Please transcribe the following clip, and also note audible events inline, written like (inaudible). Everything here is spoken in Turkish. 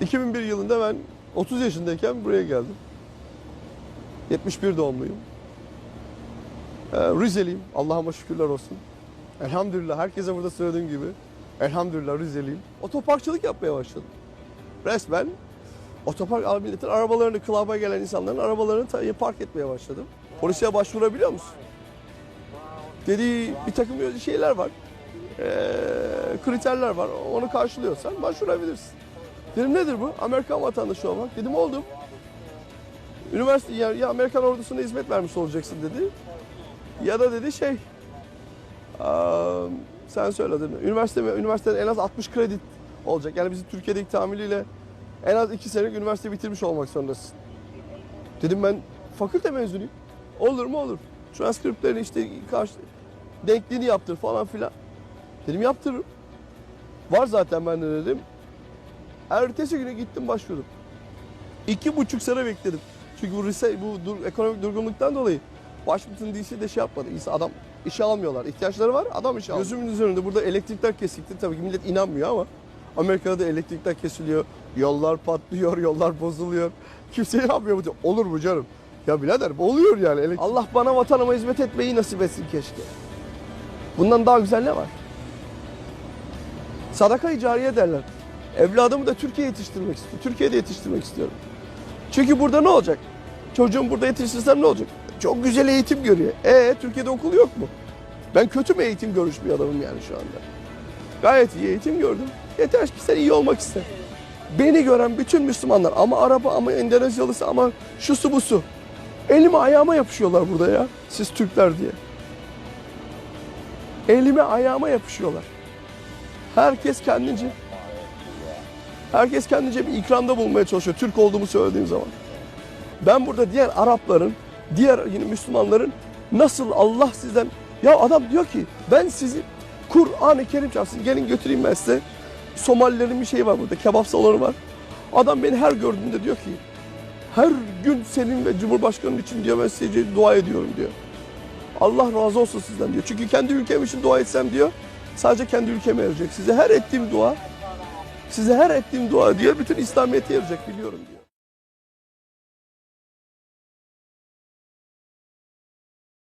2001 yılında ben 30 yaşındayken buraya geldim. 71 doğumluyum. Ee, Rizeliyim. Allah'ıma şükürler olsun. Elhamdülillah herkese burada söylediğim gibi. Elhamdülillah Rizeliyim. Otoparkçılık yapmaya başladım. Resmen otopark milletin arabalarını, klaba gelen insanların arabalarını park etmeye başladım. Polise başvurabiliyor musun? Dediği bir takım şeyler var. Ee, kriterler var. Onu karşılıyorsan başvurabilirsin. Dedim nedir bu? Amerikan vatandaşı olmak. Dedim oldum. Üniversite ya, ya Amerikan ordusuna hizmet vermiş olacaksın dedi. Ya da dedi şey aa, sen söyle dedi. Üniversite üniversitede en az 60 kredi olacak. Yani bizim Türkiye'deki tamiliyle en az 2 senelik üniversite bitirmiş olmak zorundasın. Dedim ben fakülte mezunuyum. Olur mu olur. Transkriptlerini işte karşı denkliğini yaptır falan filan. Dedim yaptırırım. Var zaten bende dedim. Ertesi güne gittim başvurdum. İki buçuk sene bekledim. Çünkü bu, rise, bu dur, ekonomik durgunluktan dolayı Washington DC'de şey yapmadı. İnsan adam işe almıyorlar. İhtiyaçları var adam işe almıyor. Gözümün üzerinde burada elektrikler kesikti. Tabii ki millet inanmıyor ama Amerika'da da elektrikler kesiliyor. Yollar patlıyor, (laughs) yollar bozuluyor. Kimse inanmıyor bu. Olur mu canım? Ya birader oluyor yani. Elektrik- Allah bana vatanıma hizmet etmeyi nasip etsin keşke. Bundan daha güzel ne var? Sadaka-i cariye derler. Evladımı da Türkiye'ye yetiştirmek istiyorum. Türkiye'de yetiştirmek istiyorum. Çünkü burada ne olacak? Çocuğumu burada yetiştirsem ne olacak? Çok güzel eğitim görüyor. E Türkiye'de okul yok mu? Ben kötü mü eğitim görmüş bir adamım yani şu anda? Gayet iyi eğitim gördüm. Yeter ki sen iyi olmak iste. Beni gören bütün Müslümanlar ama Arap ama Endonezyalısı ama şusu busu. Elime ayağıma yapışıyorlar burada ya. Siz Türkler diye. Elime ayağıma yapışıyorlar. Herkes kendince. Herkes kendince bir ikramda bulmaya çalışıyor Türk olduğumu söylediğim zaman. Ben burada diğer Arapların, diğer yine Müslümanların nasıl Allah sizden... Ya adam diyor ki ben sizi Kur'an-ı Kerim çarpsın gelin götüreyim ben size. Somalilerin bir şeyi var burada kebap salonu var. Adam beni her gördüğünde diyor ki her gün senin ve Cumhurbaşkanın için diyor ben size dua ediyorum diyor. Allah razı olsun sizden diyor. Çünkü kendi ülkem için dua etsem diyor sadece kendi ülkeme yarayacak. Size her ettiğim dua size her ettiğim dua diyor bütün İslamiyet'e yarayacak biliyorum diyor.